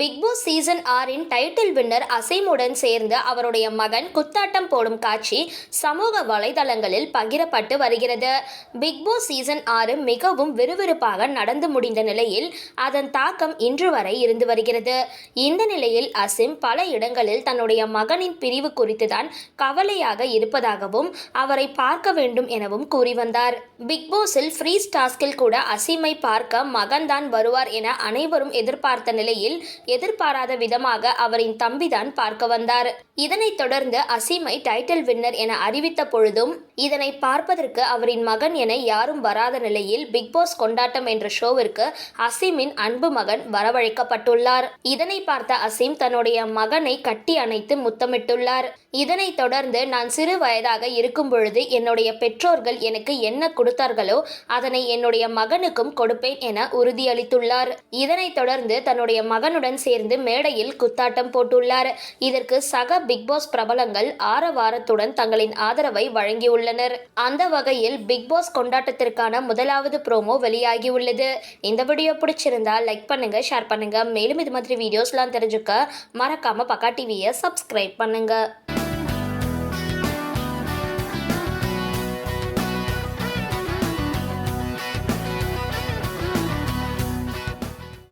Big Boss season ஆறின் title winner அசீமுடன் சேர்ந்து அவருடைய மகன் குத்தாட்டம் போடும் காட்சி சமூக வலைதளங்களில் பகிரப்பட்டு வருகிறது. பிக் பாஸ் சீசன் ஆறு மிகவும் விறுவிறுப்பாக நடந்து முடிந்த நிலையில் அதன் தாக்கம் இன்று வரை இருந்து வருகிறது. இந்த நிலையில் அசிம் பல இடங்களில் தன்னுடைய மகனின் பிரிவு குறித்துதான் கவலையாக இருப்பதாகவும் அவரை பார்க்க வேண்டும் எனவும் கூறி வந்தார். பிக் பாஸில் ஃப்ரீ டாஸ்கில் கூட அசீமை பார்க்க மகன்தான் வருவார் என அனைவரும் எதிர்பார்த்த நிலையில் எதிர்பாராத விதமாக அவரின் தம்பிதான் பார்க்க வந்தார். இதனைத் தொடர்ந்து அசீமை டைட்டில் வின்னர் என அறிவித்த பொழுதும் இதனை பார்ப்பதற்கு அவரின் மகன் என யாரும் வராத நிலையில் பிக் பாஸ் கொண்டாட்டம் என்ற ஷோவிற்கு அசீமின் அன்பு மகன் வரவழைக்கப்பட்டுள்ளார். இதனை பார்த்த அசீம் தன்னுடைய மகனை கட்டி அணைத்து முத்தமிட்டுள்ளார். இதனைத் தொடர்ந்து நான் சிறு வயதாக இருக்கும் பொழுது என்னுடைய பெற்றோர்கள் எனக்கு என்ன கொடுத்தார்களோ அதனை என்னுடைய மகனுக்கும் கொடுப்பேன் என உறுதியளித்துள்ளார். இதனைத் தொடர்ந்து தன்னுடைய மகனுடன் சேர்ந்து மேடையில் குத்தாட்டம் போட்டுள்ளார். இதற்கு சக பிக் பாஸ் பிரபலங்கள் ஆரவாரத்துடன் தங்களின் ஆதரவை வழங்கியுள்ளனர். அந்த வகையில் பிக் பாஸ் கொண்டாட்டத்திற்கான முதலாவது ப்ரோமோ வெளியாகியுள்ளது. இந்த வீடியோ பிடிச்சிருந்தா லைக் பண்ணுங்க ஷேர் பண்ணுங்க. மேலும் இது மாதிரி வீடியோஸ்லாம் தெரிஞ்சுக்க மறக்காம பக்கா டிவியை சப்ஸ்கிரைப் பண்ணுங்க.